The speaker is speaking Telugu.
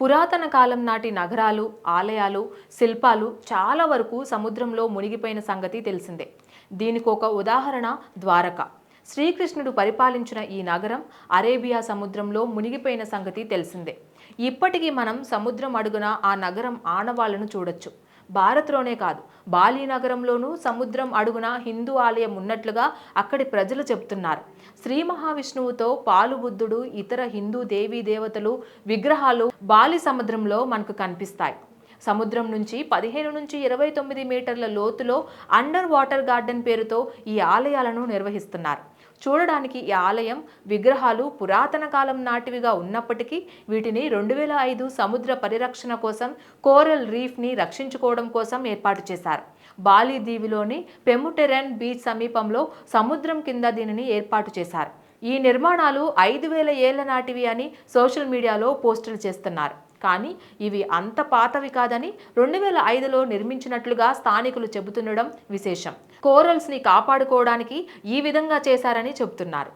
పురాతన కాలం నాటి నగరాలు ఆలయాలు శిల్పాలు చాలా వరకు సముద్రంలో మునిగిపోయిన సంగతి తెలిసిందే. దీనికి ఒక ఉదాహరణ ద్వారక. శ్రీకృష్ణుడు పరిపాలించిన ఈ నగరం అరేబియా సముద్రంలో మునిగిపోయిన సంగతి తెలిసిందే. ఇప్పటికీ మనం సముద్రం అడుగున ఆ నగరం ఆనవాళ్ళను చూడొచ్చు. భారత్లోనే కాదు బాలి నగరంలోనూ సముద్రం అడుగున హిందూ ఆలయం ఉన్నట్లుగా అక్కడి ప్రజలు చెబుతున్నారు. శ్రీ మహావిష్ణువుతో పాలుబుద్ధుడు ఇతర హిందూ దేవీ దేవతలు విగ్రహాలు బాలి సముద్రంలో మనకు కనిపిస్తాయి. సముద్రం నుంచి పదిహేను నుంచి ఇరవై తొమ్మిది మీటర్ల లోతులో అండర్ వాటర్ గార్డెన్ పేరుతో ఈ ఆలయాలను నిర్వహిస్తున్నారు. చూడడానికి ఈ ఆలయం విగ్రహాలు పురాతన కాలం నాటివిగా ఉన్నప్పటికీ వీటిని రెండు వేల ఐదు సముద్ర పరిరక్షణ కోసం కోరల్ రీఫ్ని రక్షించుకోవడం కోసం ఏర్పాటు చేశారు. బాలీ దీవిలోని పెముటెరన్ బీచ్ సమీపంలో సముద్రం కింద దీనిని ఏర్పాటు చేశారు. ఈ నిర్మాణాలు ఐదు వేల ఏళ్ళ నాటివి అని సోషల్ మీడియాలో పోస్టులు చేస్తున్నారు. కానీ ఇవి అంత పాతవి కాదని రెండు వేల ఐదులో నిర్మించినట్లుగా స్థానికులు చెబుతుండడం విశేషం. కోరల్స్ని కాపాడుకోవడానికి ఈ విధంగా చేశారని చెబుతున్నారు.